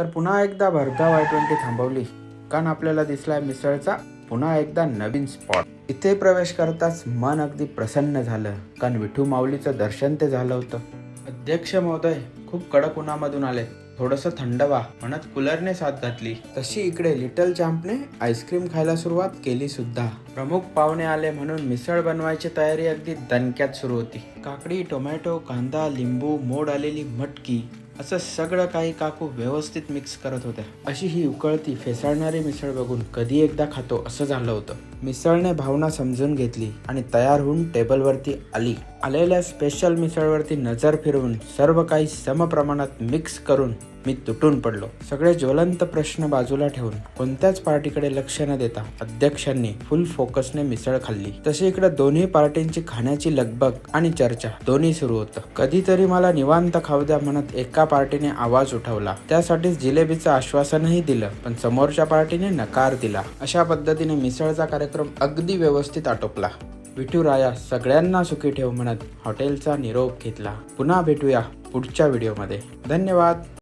तर पुन्हा एकदा भरधाव आय ट्वेंटी थांबवली. कारण आपल्याला दिसलाय मिसळचा पुन्हा एकदा नवीन स्पॉट इथे प्रवेश करताच मन अगदी प्रसन्न झालं. कारण विठू माऊलीचं दर्शन ते झालं होतं. अध्यक्ष महोदय खूप कडक उन्हामधून आले. थोडंसं थंड व्हा. म्हणत कूलरने साथ घातली. तशी इकडे लिटल चॅम्पने आईस्क्रीम खायला सुरुवात केली सुद्धा. प्रमुख पाहुणे आले म्हणून मिसळ बनवायची तयारी अगदी दणक्यात सुरू होती. काकडी टोमॅटो कांदा लिंबू मोड आलेली मटकी असं सगळं काही काकू व्यवस्थित मिक्स करत होत्या. अशी ही उकळती फेसाळणारी मिसळ बघून कधी एकदा खातो असं झालं होतं. मिसळने भावना समजून घेतली आणि तयार होऊन टेबलवरती आली. आलेल्या स्पेशल मिसळवरती नजर फिरवून सर्व काही समप्रमाणात मिक्स करून मी तुटून पडलो. सगळे ज्वलंत प्रश्न बाजूला ठेवून कोणत्याच पार्टीकडे लक्ष न देता अध्यक्षांनी फुल फोकसने मिसळ खाल्ली. तसे इकडे दोन्ही पार्टींची खाण्याची लगबग आणि चर्चा दोन्ही सुरू होतं. कधीतरी मला निवांत खाऊ द्या म्हणत एका पार्टीने आवाज उठवला. त्यासाठीच जिलेबीचं आश्वासनही दिलं पण समोरच्या पार्टीने नकार दिला. अशा पद्धतीने मिसळचा कार्यक्रम अगदी व्यवस्थित आटोपला. विठुराया सगळ्यांना सुखी ठेव म्हणत हॉटेलचा निरोप घेतला. पुन्हा भेटूया पुढच्या व्हिडिओमध्ये. धन्यवाद.